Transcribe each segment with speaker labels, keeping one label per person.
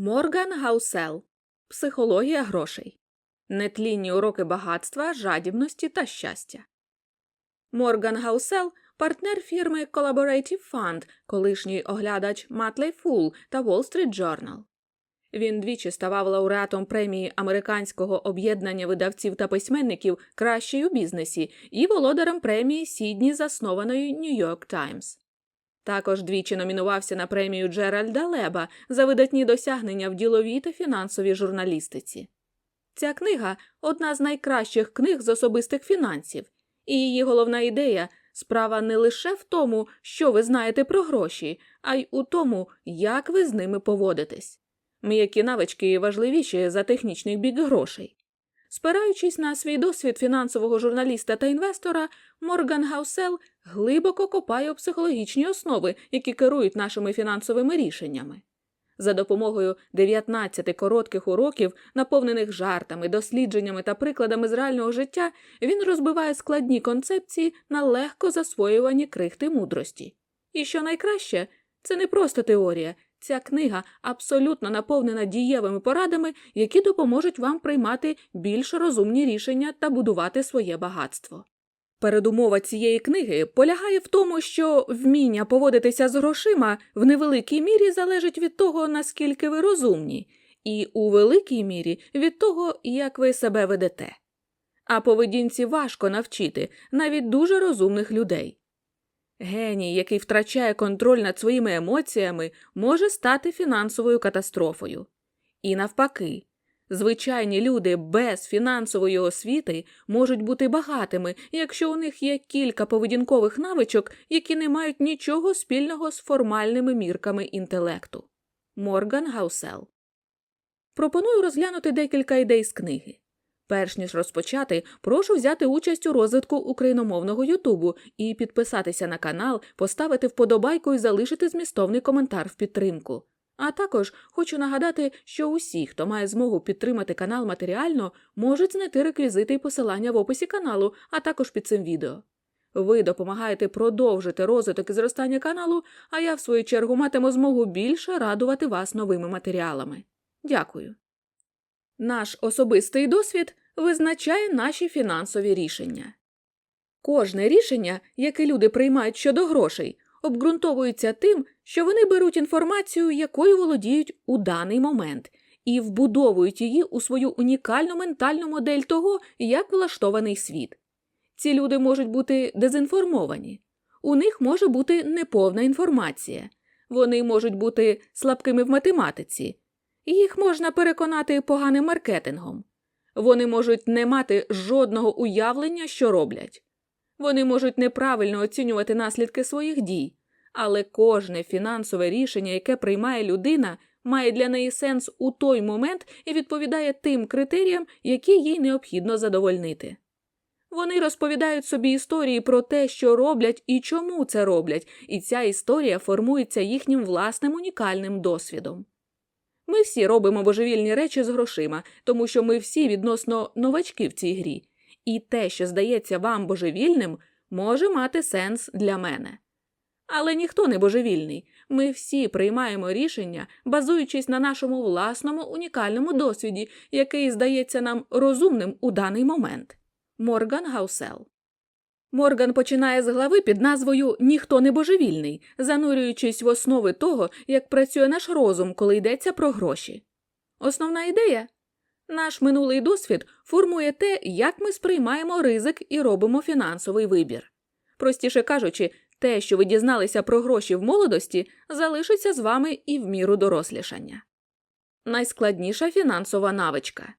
Speaker 1: Морган Гаусел Психологія грошей. Нетлінні уроки багатства, жадібності та щастя. Морган Гаусел партнер фірми Collaborative Fund, колишній оглядач Матлей Фул та Wall Street Journal. Він двічі ставав лауреатом премії Американського об'єднання видавців та письменників Кращий у бізнесі і володарем премії Сідні, заснованої New York Times. Також двічі номінувався на премію Джеральда Леба за видатні досягнення в діловій та фінансовій журналістиці. Ця книга одна з найкращих книг з особистих фінансів, і її головна ідея справа не лише в тому, що ви знаєте про гроші, а й у тому, як ви з ними поводитесь. М'які навички важливіші за технічний бік грошей. Спираючись на свій досвід фінансового журналіста та інвестора, Морган Гаусел глибоко копає у психологічні основи, які керують нашими фінансовими рішеннями. За допомогою 19 коротких уроків, наповнених жартами, дослідженнями та прикладами з реального життя, він розбиває складні концепції на легко засвоювані крихти мудрості. І що найкраще, це не просто теорія. Ця книга абсолютно наповнена дієвими порадами, які допоможуть вам приймати більш розумні рішення та будувати своє багатство. Передумова цієї книги полягає в тому, що вміння поводитися з грошима в невеликій мірі залежить від того, наскільки ви розумні, і у великій мірі від того, як ви себе ведете. А поведінці важко навчити навіть дуже розумних людей. Геній, який втрачає контроль над своїми емоціями, може стати фінансовою катастрофою. І навпаки, звичайні люди без фінансової освіти можуть бути багатими, якщо у них є кілька поведінкових навичок, які не мають нічого спільного з формальними мірками інтелекту. Морган Гаусел. Пропоную розглянути декілька ідей з книги. Перш ніж розпочати, прошу взяти участь у розвитку україномовного Ютубу і підписатися на канал, поставити вподобайку і залишити змістовний коментар в підтримку. А також хочу нагадати, що усі, хто має змогу підтримати канал матеріально, можуть знайти реквізити і посилання в описі каналу, а також під цим відео. Ви допомагаєте продовжити розвиток і зростання каналу, а я, в свою чергу, матиму змогу більше радувати вас новими матеріалами. Дякую. Наш особистий досвід визначає наші фінансові рішення. Кожне рішення, яке люди приймають щодо грошей, обґрунтовується тим, що вони беруть інформацію, якою володіють у даний момент, і вбудовують її у свою унікальну ментальну модель того, як влаштований світ. Ці люди можуть бути дезінформовані, у них може бути неповна інформація, вони можуть бути слабкими в математиці, їх можна переконати поганим маркетингом. Вони можуть не мати жодного уявлення, що роблять. Вони можуть неправильно оцінювати наслідки своїх дій, але кожне фінансове рішення, яке приймає людина, має для неї сенс у той момент і відповідає тим критеріям, які їй необхідно задовольнити. Вони розповідають собі історії про те, що роблять і чому це роблять, і ця історія формується їхнім власним унікальним досвідом. Ми всі робимо божевільні речі з грошима, тому що ми всі відносно новачки в цій грі, і те, що здається вам божевільним, може мати сенс для мене. Але ніхто не божевільний. Ми всі приймаємо рішення, базуючись на нашому власному унікальному досвіді, який здається нам розумним у даний момент. Морган Гаусел Морган починає з глави під назвою Ніхто не божевільний, занурюючись в основи того, як працює наш розум, коли йдеться про гроші. Основна ідея наш минулий досвід формує те, як ми сприймаємо ризик і робимо фінансовий вибір. Простіше кажучи, те, що ви дізналися про гроші в молодості, залишиться з вами і в міру дорослішання. Найскладніша фінансова навичка.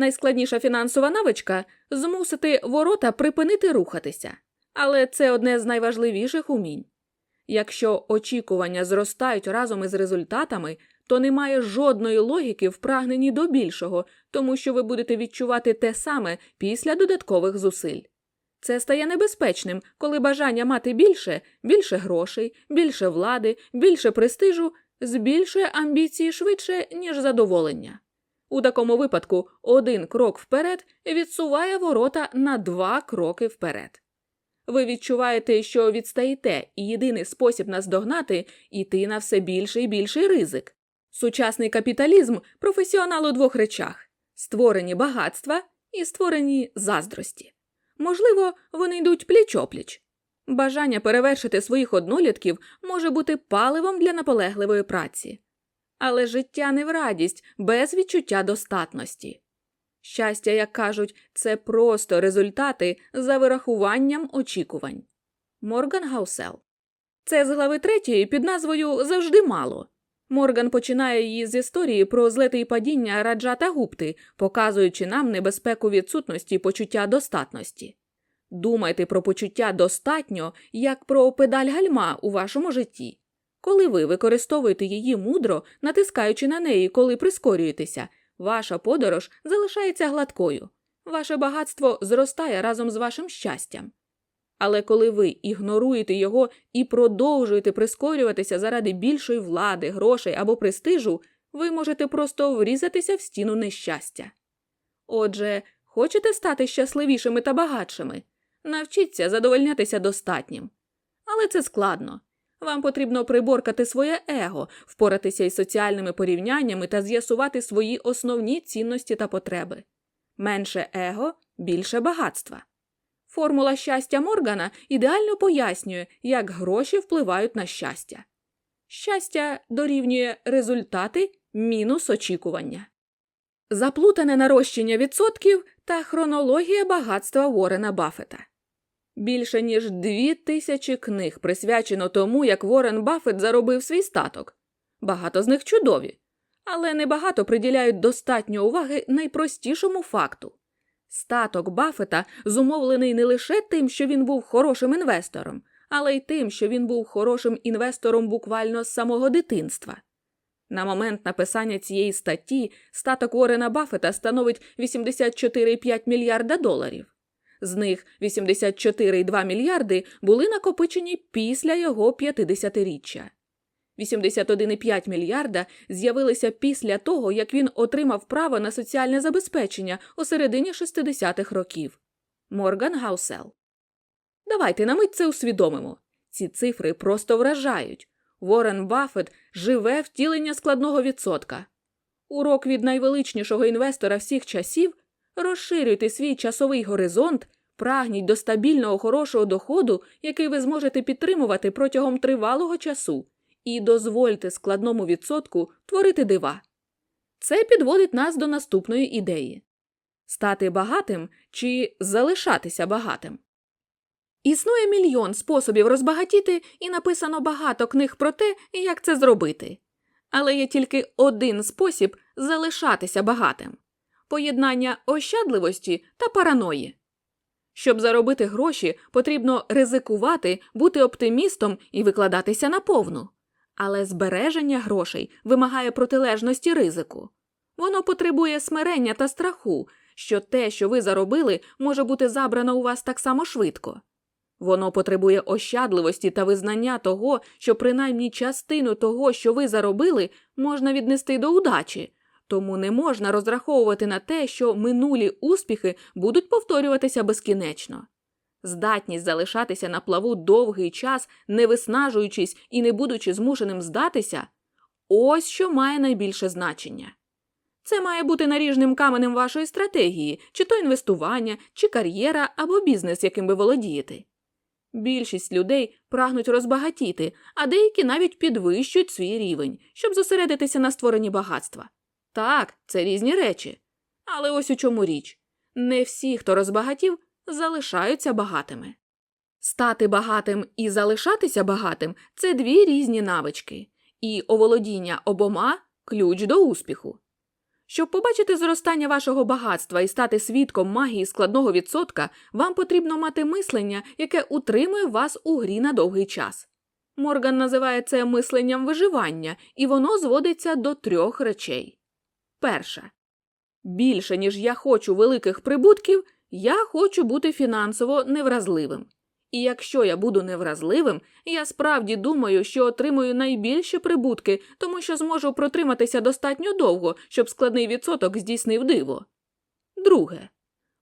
Speaker 1: Найскладніша фінансова навичка змусити ворота припинити рухатися, але це одне з найважливіших умінь. Якщо очікування зростають разом із результатами, то немає жодної логіки в прагненні до більшого, тому що ви будете відчувати те саме після додаткових зусиль. Це стає небезпечним, коли бажання мати більше, більше грошей, більше влади, більше престижу збільшує амбіції швидше, ніж задоволення. У такому випадку один крок вперед відсуває ворота на два кроки вперед. Ви відчуваєте, що відстаєте, і єдиний спосіб наздогнати іти на все більший і більший ризик. Сучасний капіталізм професіонал у двох речах створені багатства і створені заздрості. Можливо, вони йдуть пліч-опліч. Бажання перевершити своїх однолітків може бути паливом для наполегливої праці. Але життя не в радість без відчуття достатності. Щастя, як кажуть, це просто результати за вирахуванням очікувань. Морган Гаусел. Це з глави третьої під назвою Завжди мало. Морган починає її з історії про злети і падіння Раджа та Гупти, показуючи нам небезпеку відсутності почуття достатності. Думайте про почуття достатньо як про педаль гальма у вашому житті. Коли ви використовуєте її мудро, натискаючи на неї, коли прискорюєтеся, ваша подорож залишається гладкою, ваше багатство зростає разом з вашим щастям. Але коли ви ігноруєте його і продовжуєте прискорюватися заради більшої влади, грошей або престижу, ви можете просто врізатися в стіну нещастя. Отже, хочете стати щасливішими та багатшими? Навчіться задовольнятися достатнім. Але це складно. Вам потрібно приборкати своє его, впоратися із соціальними порівняннями та з'ясувати свої основні цінності та потреби. Менше его більше багатства. Формула щастя Моргана ідеально пояснює, як гроші впливають на щастя. Щастя дорівнює результати мінус очікування. Заплутане нарощення відсотків та хронологія багатства Уоррена Баффета. Більше ніж дві тисячі книг присвячено тому, як Ворен Баффет заробив свій статок. Багато з них чудові, але небагато приділяють достатньо уваги найпростішому факту. Статок Баффета зумовлений не лише тим, що він був хорошим інвестором, але й тим, що він був хорошим інвестором буквально з самого дитинства. На момент написання цієї статті статок Уоррена Баффета становить 84,5 мільярда доларів. З них 84,2 мільярди були накопичені після його 50-річчя. 81,5 мільярда з'явилися після того, як він отримав право на соціальне забезпечення у середині 60-х років. Морган Гаусел. Давайте на мить це усвідомимо. Ці цифри просто вражають. Ворен Баффет живе втілення складного відсотка. Урок від найвеличнішого інвестора всіх часів розширюйте свій часовий горизонт, прагніть до стабільного хорошого доходу, який ви зможете підтримувати протягом тривалого часу, і дозвольте складному відсотку творити дива. Це підводить нас до наступної ідеї стати багатим чи залишатися багатим. Існує мільйон способів розбагатіти, і написано багато книг про те, як це зробити. Але є тільки один спосіб залишатися багатим поєднання ощадливості та параної. Щоб заробити гроші, потрібно ризикувати, бути оптимістом і викладатися наповну. Але збереження грошей вимагає протилежності ризику. Воно потребує смирення та страху, що те, що ви заробили, може бути забрано у вас так само швидко. Воно потребує ощадливості та визнання того, що принаймні частину того, що ви заробили, можна віднести до удачі, тому не можна розраховувати на те, що минулі успіхи будуть повторюватися безкінечно. Здатність залишатися на плаву довгий час, не виснажуючись і не будучи змушеним здатися, ось що має найбільше значення. Це має бути наріжним каменем вашої стратегії, чи то інвестування, чи кар'єра або бізнес, яким ви володієте. Більшість людей прагнуть розбагатіти, а деякі навіть підвищують свій рівень, щоб зосередитися на створенні багатства. Так, це різні речі. Але ось у чому річ не всі, хто розбагатів, залишаються багатими. Стати багатим і залишатися багатим це дві різні навички, і оволодіння обома ключ до успіху. Щоб побачити зростання вашого багатства і стати свідком магії складного відсотка, вам потрібно мати мислення, яке утримує вас у грі на довгий час. Морган називає це мисленням виживання, і воно зводиться до трьох речей. Перше. Більше, ніж я хочу великих прибутків, я хочу бути фінансово невразливим. І якщо я буду невразливим, я справді думаю, що отримую найбільші прибутки, тому що зможу протриматися достатньо довго, щоб складний відсоток здійснив диво. Друге.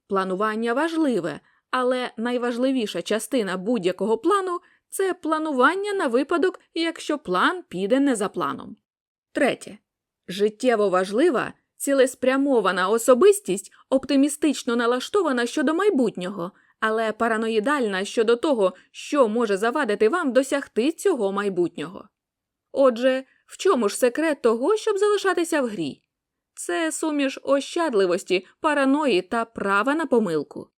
Speaker 1: Планування важливе, але найважливіша частина будь-якого плану це планування на випадок, якщо план піде не за планом. Третє. Життєво важлива, цілеспрямована особистість, оптимістично налаштована щодо майбутнього, але параноїдальна щодо того, що може завадити вам досягти цього майбутнього. Отже, в чому ж секрет того, щоб залишатися в грі? Це суміш ощадливості, параної та права на помилку.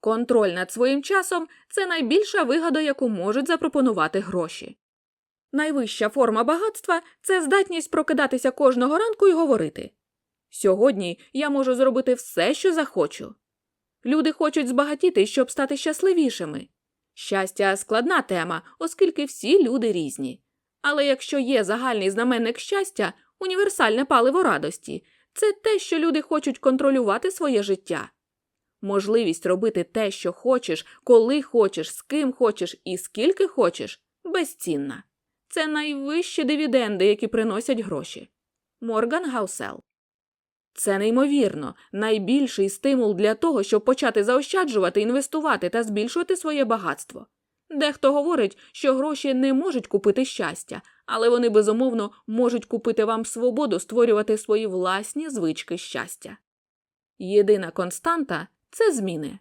Speaker 1: Контроль над своїм часом це найбільша вигода, яку можуть запропонувати гроші. Найвища форма багатства це здатність прокидатися кожного ранку і говорити Сьогодні я можу зробити все, що захочу. Люди хочуть збагатіти, щоб стати щасливішими. Щастя складна тема, оскільки всі люди різні. Але якщо є загальний знаменник щастя, універсальне паливо радості, це те, що люди хочуть контролювати своє життя. Можливість робити те, що хочеш, коли хочеш, з ким хочеш і скільки хочеш, безцінна. Це найвищі дивіденди, які приносять гроші. Морган Гаусел. Це неймовірно, найбільший стимул для того, щоб почати заощаджувати, інвестувати та збільшувати своє багатство. Дехто говорить, що гроші не можуть купити щастя, але вони безумовно можуть купити вам свободу створювати свої власні звички щастя. Єдина константа це зміни.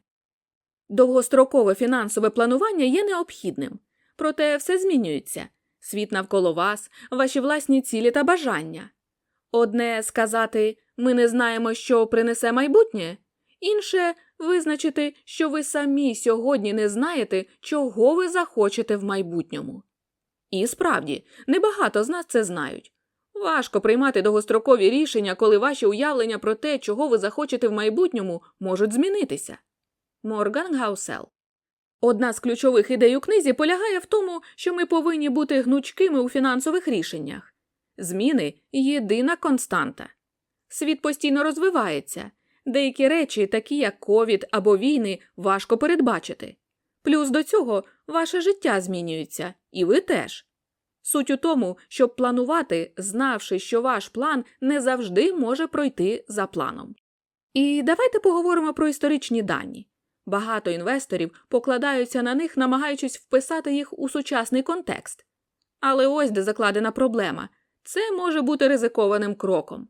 Speaker 1: Довгострокове фінансове планування є необхідним, проте все змінюється світ навколо вас, ваші власні цілі та бажання. Одне сказати ми не знаємо, що принесе майбутнє, інше визначити, що ви самі сьогодні не знаєте, чого ви захочете в майбутньому. І справді, небагато з нас це знають. Важко приймати довгострокові рішення, коли ваші уявлення про те, чого ви захочете в майбутньому, можуть змінитися. Морган Гаусел Одна з ключових ідей у книзі полягає в тому, що ми повинні бути гнучкими у фінансових рішеннях. Зміни єдина константа. Світ постійно розвивається. Деякі речі, такі як ковід або війни, важко передбачити. Плюс до цього ваше життя змінюється, і ви теж. Суть у тому, щоб планувати, знавши, що ваш план не завжди може пройти за планом. І давайте поговоримо про історичні дані. Багато інвесторів покладаються на них, намагаючись вписати їх у сучасний контекст. Але ось де закладена проблема це може бути ризикованим кроком.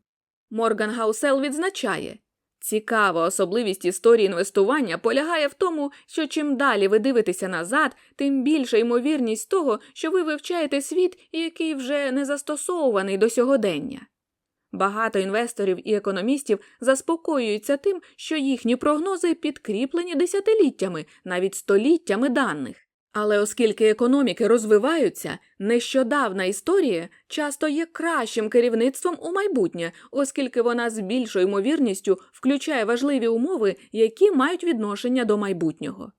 Speaker 1: Морган Гаусел відзначає цікава особливість історії інвестування полягає в тому, що чим далі ви дивитеся назад, тим більша ймовірність того, що ви вивчаєте світ, який вже не застосований до сьогодення. Багато інвесторів і економістів заспокоюються тим, що їхні прогнози підкріплені десятиліттями, навіть століттями даних. Але оскільки економіки розвиваються, нещодавна історія часто є кращим керівництвом у майбутнє, оскільки вона з більшою ймовірністю включає важливі умови, які мають відношення до майбутнього.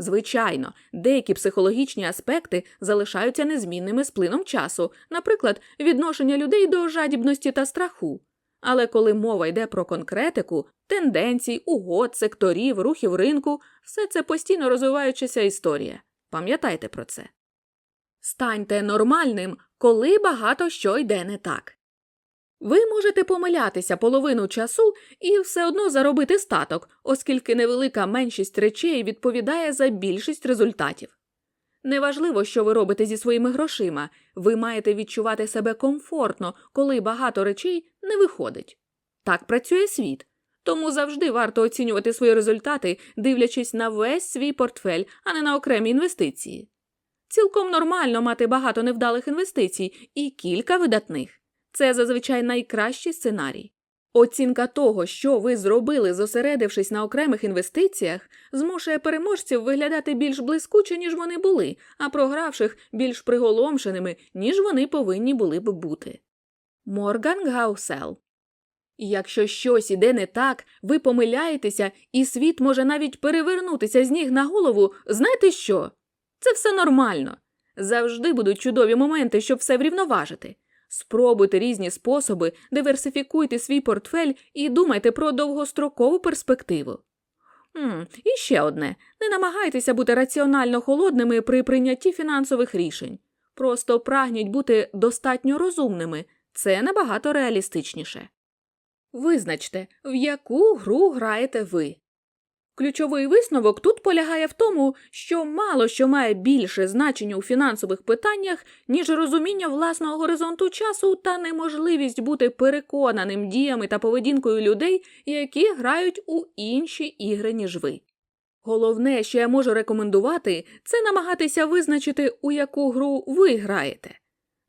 Speaker 1: Звичайно, деякі психологічні аспекти залишаються незмінними з плином часу, наприклад, відношення людей до жадібності та страху. Але коли мова йде про конкретику, тенденцій, угод, секторів, рухів ринку, все це постійно розвиваючася історія. Пам'ятайте про це. Станьте нормальним, коли багато що йде не так. Ви можете помилятися половину часу і все одно заробити статок, оскільки невелика меншість речей відповідає за більшість результатів. Неважливо, що ви робите зі своїми грошима, ви маєте відчувати себе комфортно, коли багато речей не виходить. Так працює світ. Тому завжди варто оцінювати свої результати, дивлячись на весь свій портфель, а не на окремі інвестиції. Цілком нормально мати багато невдалих інвестицій і кілька видатних. Це зазвичай найкращий сценарій. Оцінка того, що ви зробили, зосередившись на окремих інвестиціях, змушує переможців виглядати більш блискуче, ніж вони були, а програвших більш приголомшеними, ніж вони повинні були б бути. Морган Гаусел Якщо щось іде не так, ви помиляєтеся, і світ може навіть перевернутися з ніг на голову, знаєте що? Це все нормально. Завжди будуть чудові моменти, щоб все врівноважити. Спробуйте різні способи, диверсифікуйте свій портфель і думайте про довгострокову перспективу. М, І ще одне не намагайтеся бути раціонально холодними при прийнятті фінансових рішень. Просто прагніть бути достатньо розумними, це набагато реалістичніше. Визначте, в яку гру граєте ви. Ключовий висновок тут полягає в тому, що мало що має більше значення у фінансових питаннях, ніж розуміння власного горизонту часу та неможливість бути переконаним діями та поведінкою людей, які грають у інші ігри, ніж ви. Головне, що я можу рекомендувати, це намагатися визначити, у яку гру ви граєте.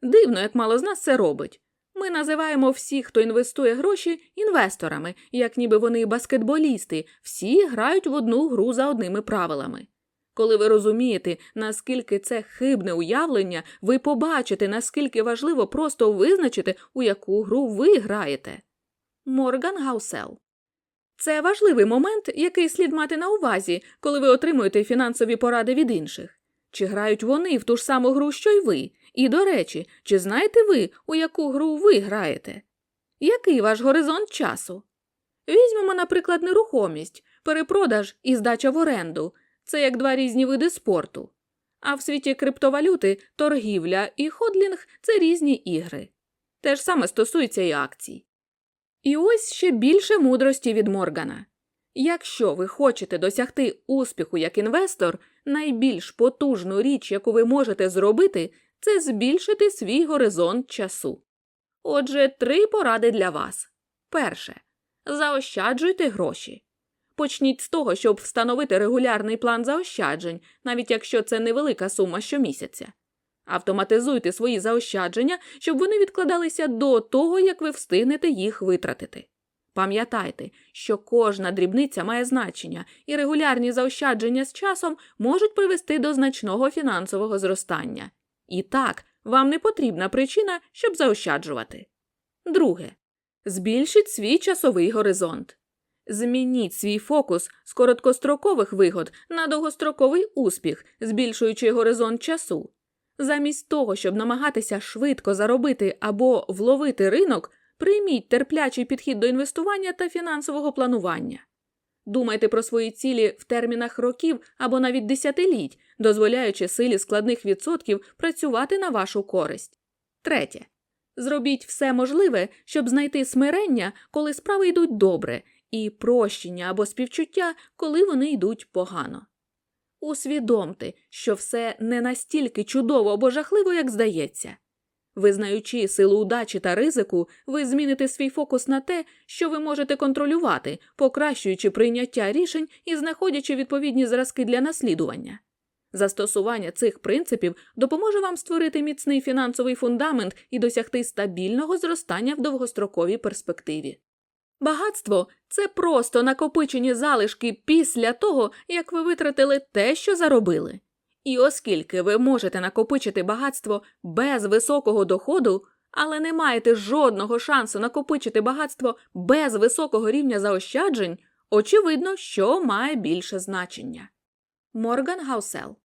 Speaker 1: Дивно, як мало з нас це робить. Ми називаємо всіх, хто інвестує гроші, інвесторами, як ніби вони баскетболісти, всі грають в одну гру за одними правилами. Коли ви розумієте, наскільки це хибне уявлення, ви побачите, наскільки важливо просто визначити, у яку гру ви граєте. Морган Гаусел це важливий момент, який слід мати на увазі, коли ви отримуєте фінансові поради від інших. Чи грають вони в ту ж саму гру, що й ви? І, до речі, чи знаєте ви, у яку гру ви граєте? Який ваш горизонт часу? Візьмемо, наприклад, нерухомість, перепродаж і здача в оренду це як два різні види спорту. А в світі криптовалюти торгівля і ходлінг це різні ігри. Те ж саме стосується і акцій. І ось ще більше мудрості від Моргана. Якщо ви хочете досягти успіху як інвестор, найбільш потужну річ, яку ви можете зробити, це збільшити свій горизонт часу. Отже, три поради для вас. Перше. Заощаджуйте гроші. Почніть з того, щоб встановити регулярний план заощаджень, навіть якщо це невелика сума щомісяця. Автоматизуйте свої заощадження, щоб вони відкладалися до того, як ви встигнете їх витратити. Пам'ятайте, що кожна дрібниця має значення, і регулярні заощадження з часом можуть привести до значного фінансового зростання. І так, вам не потрібна причина, щоб заощаджувати. Друге. Збільшіть свій часовий горизонт. Змініть свій фокус з короткострокових вигод на довгостроковий успіх, збільшуючи горизонт часу. Замість того, щоб намагатися швидко заробити або вловити ринок, прийміть терплячий підхід до інвестування та фінансового планування. Думайте про свої цілі в термінах років або навіть десятиліть, дозволяючи силі складних відсотків працювати на вашу користь. Третє. Зробіть все можливе, щоб знайти смирення, коли справи йдуть добре, і прощення або співчуття, коли вони йдуть погано. Усвідомте, що все не настільки чудово або жахливо, як здається. Визнаючи силу удачі та ризику, ви зміните свій фокус на те, що ви можете контролювати, покращуючи прийняття рішень і знаходячи відповідні зразки для наслідування. Застосування цих принципів допоможе вам створити міцний фінансовий фундамент і досягти стабільного зростання в довгостроковій перспективі. Багатство це просто накопичені залишки після того, як ви витратили те, що заробили. І оскільки ви можете накопичити багатство без високого доходу, але не маєте жодного шансу накопичити багатство без високого рівня заощаджень, очевидно, що має більше значення. Морган Гаусел